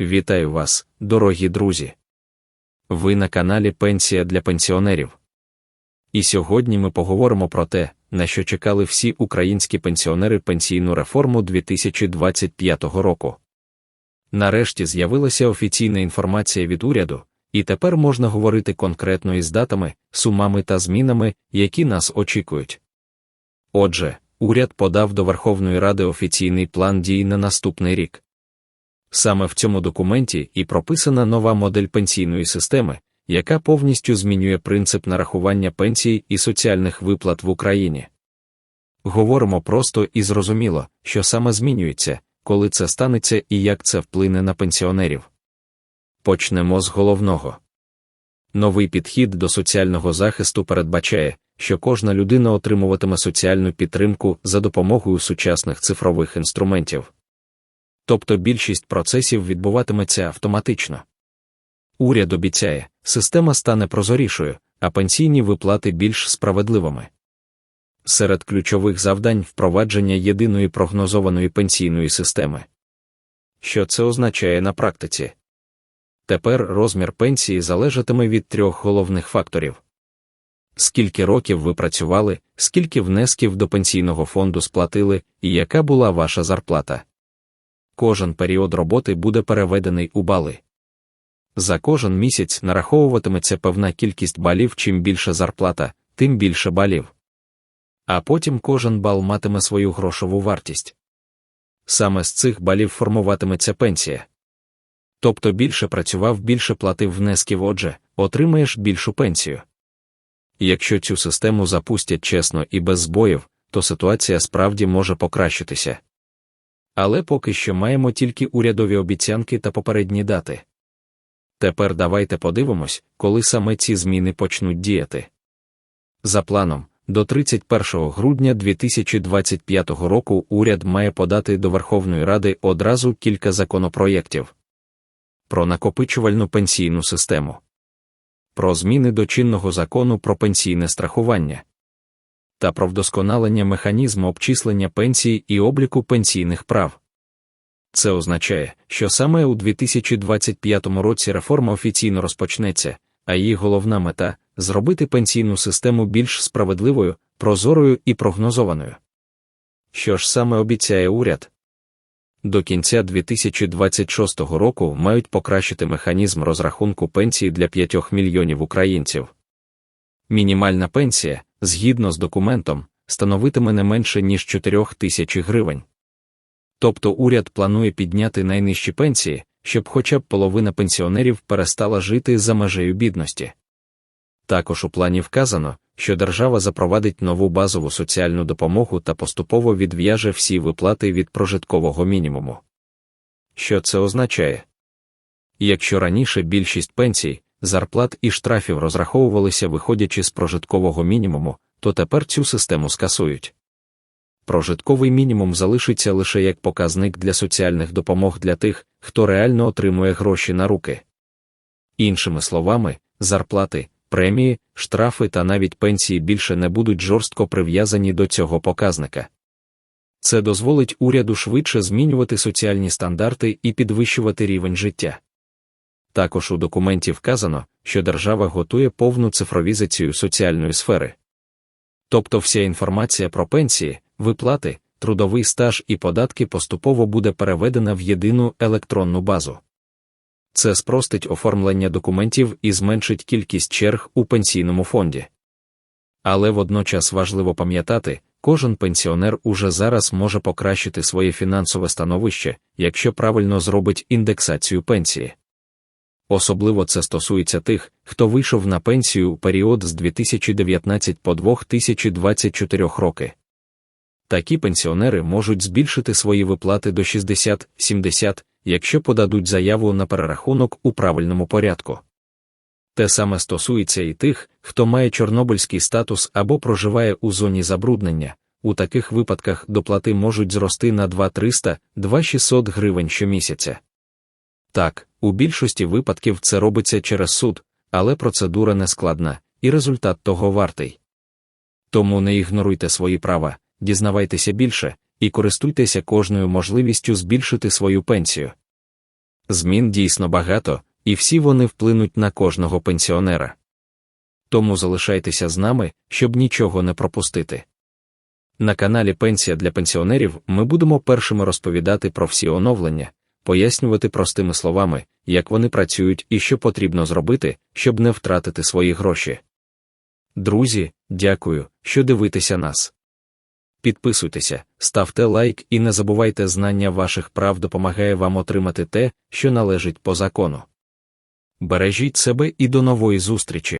Вітаю вас, дорогі друзі! Ви на каналі Пенсія для пенсіонерів. І сьогодні ми поговоримо про те, на що чекали всі українські пенсіонери пенсійну реформу 2025 року. Нарешті з'явилася офіційна інформація від уряду, і тепер можна говорити конкретно із датами, сумами та змінами, які нас очікують. Отже, уряд подав до Верховної Ради офіційний план дій на наступний рік. Саме в цьому документі і прописана нова модель пенсійної системи, яка повністю змінює принцип нарахування пенсій і соціальних виплат в Україні. Говоримо просто і зрозуміло, що саме змінюється, коли це станеться і як це вплине на пенсіонерів. Почнемо з головного. Новий підхід до соціального захисту передбачає, що кожна людина отримуватиме соціальну підтримку за допомогою сучасних цифрових інструментів. Тобто більшість процесів відбуватиметься автоматично. Уряд обіцяє, система стане прозорішою, а пенсійні виплати більш справедливими. Серед ключових завдань впровадження єдиної прогнозованої пенсійної системи. Що це означає на практиці? Тепер розмір пенсії залежатиме від трьох головних факторів: скільки років ви працювали, скільки внесків до пенсійного фонду сплатили, і яка була ваша зарплата. Кожен період роботи буде переведений у бали. За кожен місяць нараховуватиметься певна кількість балів, чим більша зарплата, тим більше балів. А потім кожен бал матиме свою грошову вартість. Саме з цих балів формуватиметься пенсія. Тобто більше працював, більше платив внесків, отже, отримаєш більшу пенсію. Якщо цю систему запустять чесно і без збоїв, то ситуація справді може покращитися. Але поки що маємо тільки урядові обіцянки та попередні дати. Тепер давайте подивимось, коли саме ці зміни почнуть діяти. За планом, до 31 грудня 2025 року уряд має подати до Верховної Ради одразу кілька законопроєктів про накопичувальну пенсійну систему, про зміни до чинного закону про пенсійне страхування та про вдосконалення механізму обчислення пенсій і обліку пенсійних прав. Це означає, що саме у 2025 році реформа офіційно розпочнеться, а її головна мета зробити пенсійну систему більш справедливою, прозорою і прогнозованою. Що ж саме обіцяє уряд? До кінця 2026 року мають покращити механізм розрахунку пенсії для 5 мільйонів українців. Мінімальна пенсія, згідно з документом, становитиме не менше ніж 4 тисячі гривень. Тобто уряд планує підняти найнижчі пенсії, щоб хоча б половина пенсіонерів перестала жити за межею бідності. Також у плані вказано, що держава запровадить нову базову соціальну допомогу та поступово відв'яже всі виплати від прожиткового мінімуму. Що це означає? Якщо раніше більшість пенсій, зарплат і штрафів розраховувалися виходячи з прожиткового мінімуму, то тепер цю систему скасують. Прожитковий мінімум залишиться лише як показник для соціальних допомог для тих, хто реально отримує гроші на руки. Іншими словами, зарплати, премії, штрафи та навіть пенсії більше не будуть жорстко прив'язані до цього показника. Це дозволить уряду швидше змінювати соціальні стандарти і підвищувати рівень життя. Також у документі вказано, що держава готує повну цифровізацію соціальної сфери. Тобто вся інформація про пенсії, виплати, трудовий стаж і податки поступово буде переведена в єдину електронну базу. Це спростить оформлення документів і зменшить кількість черг у пенсійному фонді. Але водночас важливо пам'ятати, кожен пенсіонер уже зараз може покращити своє фінансове становище, якщо правильно зробить індексацію пенсії. Особливо це стосується тих, хто вийшов на пенсію у період з 2019 по 2024 роки. Такі пенсіонери можуть збільшити свої виплати до 60-70, якщо подадуть заяву на перерахунок у правильному порядку. Те саме стосується і тих, хто має чорнобильський статус або проживає у зоні забруднення. У таких випадках доплати можуть зрости на 2300-2600 гривень щомісяця. Так, у більшості випадків це робиться через суд, але процедура не складна, і результат того вартий. Тому не ігноруйте свої права, дізнавайтеся більше і користуйтеся кожною можливістю збільшити свою пенсію. Змін дійсно багато, і всі вони вплинуть на кожного пенсіонера. Тому залишайтеся з нами, щоб нічого не пропустити. На каналі Пенсія для пенсіонерів ми будемо першими розповідати про всі оновлення, пояснювати простими словами, як вони працюють і що потрібно зробити, щоб не втратити свої гроші. Друзі, дякую, що дивитеся нас. Підписуйтеся, ставте лайк і не забувайте знання ваших прав допомагає вам отримати те, що належить по закону. Бережіть себе і до нової зустрічі!